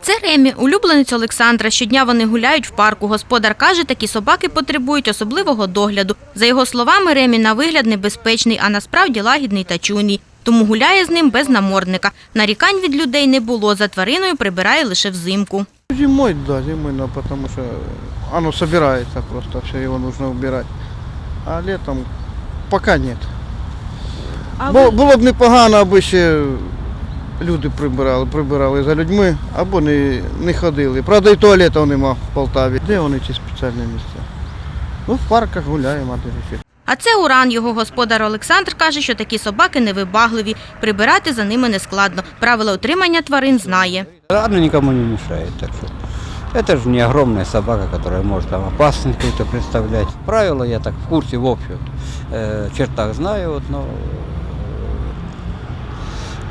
Це Ремі, улюбленець Олександра. Щодня вони гуляють в парку. Господар каже, такі собаки потребують особливого догляду. За його словами, Ремі на вигляд небезпечний, а насправді лагідний та чуйний. Тому гуляє з ним без намордника. Нарікань від людей не було. За твариною прибирає лише взимку. Зимой, да, зимой, но потому что оно собирается просто, все его нужно убирать. А летом пока нет. Бу- Було б непогано, аби ще люди прибирали, прибирали за людьми, або не, не ходили. Правда, і туалетів нема в Полтаві. Де вони ці спеціальні місця? Ну, в парках гуляємо, а де ж ще. А це Уран. Його господар Олександр каже, що такі собаки невибагливі. Прибирати за ними не складно. Правила утримання тварин знає. Она никому не мешает, так что это же не огромная собака, которая может там опасность какую-то представлять. Правила я так в курсе в общем э, чертах знаю, вот, но э,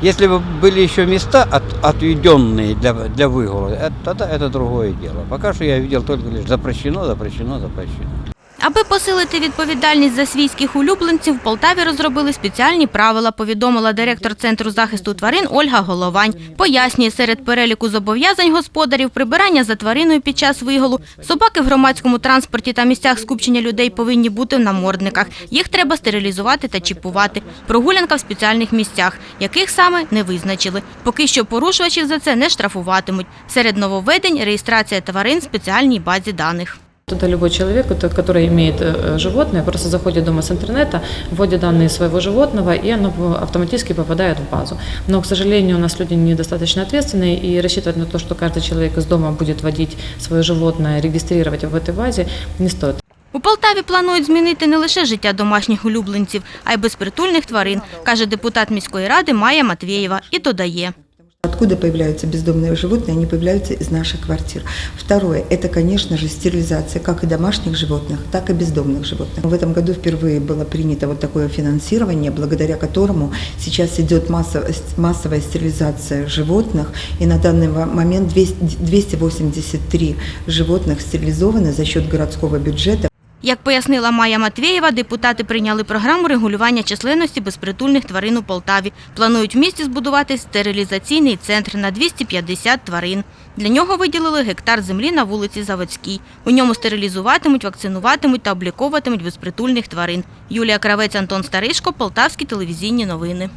если бы были еще места от, отведенные для, для выгула, это, тогда это другое дело. Пока что я видел только лишь запрещено, запрещено, запрещено. Аби посилити відповідальність за свійських улюбленців, в Полтаві розробили спеціальні правила, повідомила директор Центру захисту тварин Ольга Головань. Пояснює, серед переліку зобов'язань господарів прибирання за твариною під час виголу. Собаки в громадському транспорті та місцях скупчення людей повинні бути в намордниках. Їх треба стерилізувати та чіпувати. Прогулянка в спеціальних місцях, яких саме не визначили. Поки що порушувачів за це не штрафуватимуть. Серед нововведень – реєстрація тварин в спеціальній базі даних. Туда любой человек, это- который имеет э, животное, просто заходит дома с интернета, вводит данные своего животного, и оно в- автоматически попадает в базу. Но, к сожалению, у нас люди недостаточно ответственные, и рассчитывать на то, что каждый человек из дома будет водить свое животное, регистрировать его в этой базе, не стоит. У Полтаві планують змінити не лише життя домашніх улюбленців, а й безпритульних тварин, каже депутат міської ради Майя Матвєєва і додає. Откуда появляются бездомные животные? Они появляются из наших квартир. Второе – это, конечно же, стерилизация как и домашних животных, так и бездомных животных. В этом году впервые было принято вот такое финансирование, благодаря которому сейчас идет массовая, массовая стерилизация животных, и на данный мо- момент 200 283 животных стерилизованы за счет городского бюджета. Як пояснила Майя Матвєєва, депутати прийняли програму регулювання численності безпритульних тварин у Полтаві. Планують в місті збудувати стерилізаційний центр на 250 тварин. Для нього виділили гектар землі на вулиці Заводській. У ньому стерилізуватимуть, вакцинуватимуть та обліковуватимуть безпритульних тварин. Юлія Кравець, Антон Старишко, Полтавські телевізійні новини.